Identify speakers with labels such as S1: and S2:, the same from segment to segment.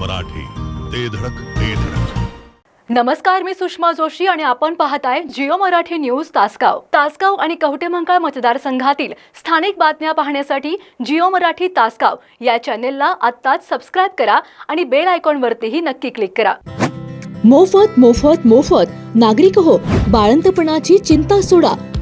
S1: मराठी. ते धडक ते धडक.
S2: नमस्कार मी सुषमा जोशी आणि आपण पाहताय जिओ मराठी न्यूज तासगाव. तासगाव आणि कवटेमंकाळ मतदारसंघातील स्थानिक बातम्या पाहण्यासाठी जिओ मराठी तासगाव या चॅनेलला आत्ताच सबस्क्राईब करा आणि बेल आयकॉनवरतीही नक्की क्लिक करा.
S3: मोफत मोफत मोफत. नागरिक हो बाळंतपणाची चिंता सोडा.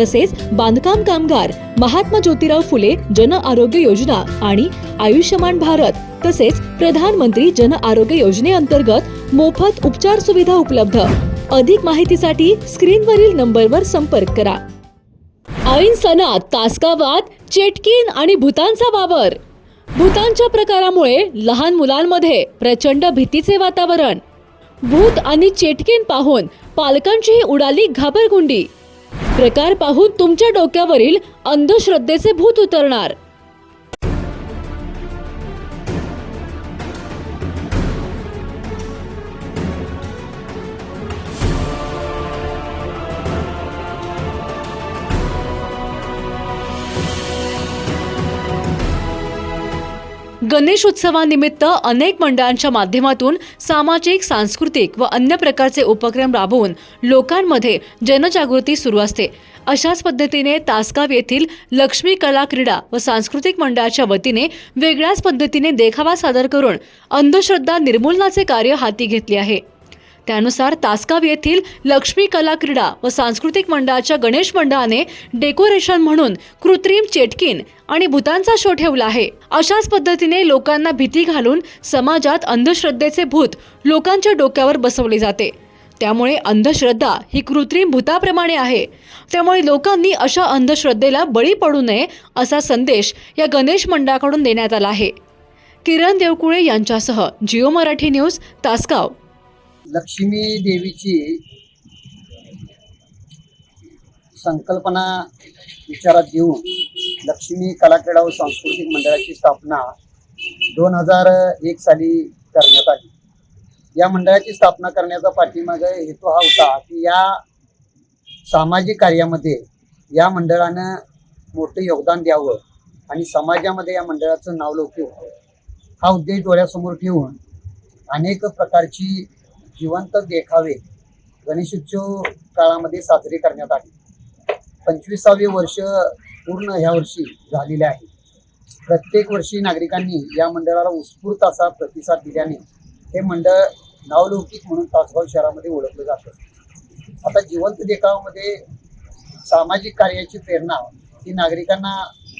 S3: तसेच बांधकाम कामगार महात्मा ज्योतिराव फुले जन आरोग्य योजना आणि आयुष्यमान भारत तसेच प्रधानमंत्री जन आरोग्य योजनेअंतर्गत मोफत उपचार सुविधा उपलब्ध. अधिक माहितीसाठी स्क्रीनवरील नंबरवर संपर्क करा. ऐन सणात तासगावात चेटकीन आणि भूतांचा वावर. भूतांच्या प्रकारामुळे लहान मुलांमध्ये प्रचंड भीतीचे वातावरण. भूत आणि चेटकीन पाहून पालकांचीही उडाली घाबरगुंडी. प्रकार पाहून तुमच्या डोक्यावरील अंधश्रद्धेचे भूत उतरणार. गणेश उत्सवानिमित्त अनेक मंडळांच्या माध्यमातून सामाजिक सांस्कृतिक व अन्य प्रकारचे उपक्रम राबवून लोकांमध्ये जनजागृती सुरू असते. अशाच पद्धतीने तासगाव येथील लक्ष्मी कला क्रीडा व सांस्कृतिक मंडळाच्या वतीने वेगळ्याच पद्धतीने देखावा सादर करून अंधश्रद्धा निर्मूलनाचे कार्य हाती घेतले आहे. त्यानुसार तासगाव येथील लक्ष्मी कला क्रीडा व सांस्कृतिक मंडळाच्या गणेश मंडळाने डेकोरेशन म्हणून कृत्रिम चेटकीन आणि भूतांचा शो ठेवला आहे. अशाच पद्धतीने लोकांना भीती घालून समाजात अंधश्रद्धेचे भूत लोकांच्या डोक्यावर बसवले जाते. त्यामुळे अंधश्रद्धा ही कृत्रिम भूताप्रमाणे आहे. त्यामुळे लोकांनी अशा अंधश्रद्धेला बळी पडू नये असा संदेश या गणेश मंडळाकडून देण्यात आला आहे. किरण देवकुळे यांच्यासह जिओ मराठी न्यूज तासगाव.
S4: लक्ष्मी देवीची संकल्पना विचारात घेऊन लक्ष्मी कला क्रीडा व सांस्कृतिक मंडळाची स्थापना दोन हजार एक साली करण्यात आली. या मंडळाची स्थापना करण्याचा पाठीमागे हेतू हा होता की या सामाजिक कार्यामध्ये या मंडळानं मोठं योगदान द्यावं आणि समाजामध्ये या मंडळाचं नावलौकिक व्हावं. हा उद्देश डोळ्यासमोर ठेवून अनेक प्रकारची जिवंत देखावे गणेशोत्सव काळामध्ये साजरे करण्यात आले. पंचवीसावे वर्ष पूर्ण ह्या वर्षी झालेले आहे. प्रत्येक वर्षी नागरिकांनी या मंडळाला उत्स्फूर्त असा प्रतिसाद दिल्याने हे मंडळ नावलौकिक म्हणून तासगाव शहरामध्ये ओळखलं जातं. आता जिवंत देखावामध्ये सामाजिक कार्याची प्रेरणा ही नागरिकांना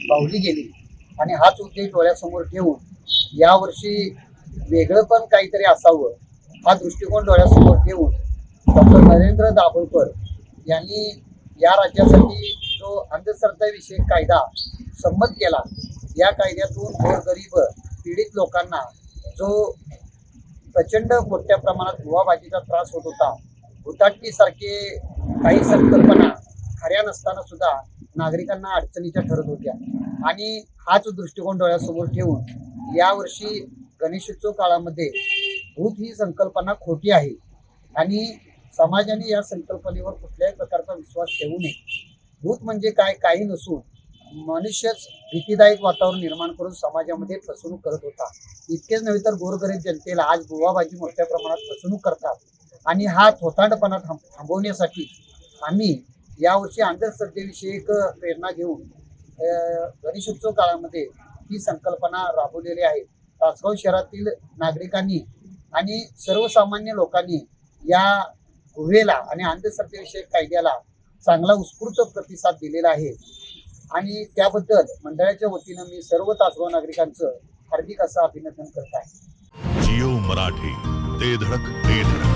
S4: भावली गेली आणि हाच उद्देश डोळ्यासमोर ठेवून यावर्षी वेगळं पण काहीतरी असावं हा दृष्टिकोन डोळ्यासमोर ठेवून डॉक्टर नरेंद्र दाभोळकर यांनी या राज्यासाठी जो अंधश्रद्धाविषयक कायदा संमत केला या कायद्यातून गोरगरीब पीडित लोकांना जो प्रचंड मोठ्या प्रमाणात भुवाबाजीचा त्रास होत होता भुताटकीसारखे काही संकल्पना खऱ्या नसताना सुद्धा नागरिकांना अडचणीच्या ठरत होत्या. आणि हाच दृष्टिकोन डोळ्यासमोर ठेवून यावर्षी गणेशोत्सव काळामध्ये भूत ही संकल्पना खोटी आहे. आणि समाजाने या संकल्पनेवर कुठल्याही प्रकारचा विश्वास ठेवू नये. भूत म्हणजे काय काही नसून मनुष्यच भीतीदायक वातावरण निर्माण करून समाजामध्ये फसवणूक करत होता. इतकेच नव्हे तर गोरगरीब जनतेला आज बुवाबाजी मोठ्या प्रमाणात फसवणूक करतात. आणि हा थोतांडपणा थांब थांबवण्यासाठी आम्ही यावर्षी अंधश्रद्धेविषयक प्रेरणा घेऊन गणेशोत्सव काळामध्ये ही संकल्पना राबवलेली आहे. तासगाव शहरातील नागरिकांनी आणि सर्वसामान्य लोकांनी या गुहेला आणि अंधश्रद्धेविषयक कायद्याला चांगला उत्स्फूर्त प्रतिसाद दिलेला आहे. आणि त्याबद्दल मंडळाच्या वतीनं मी सर्व तासगाव नागरिकांचं हार्दिक असं अभिनंदन करत आहे.
S1: जिओ मराठी ते धडक ते धडक.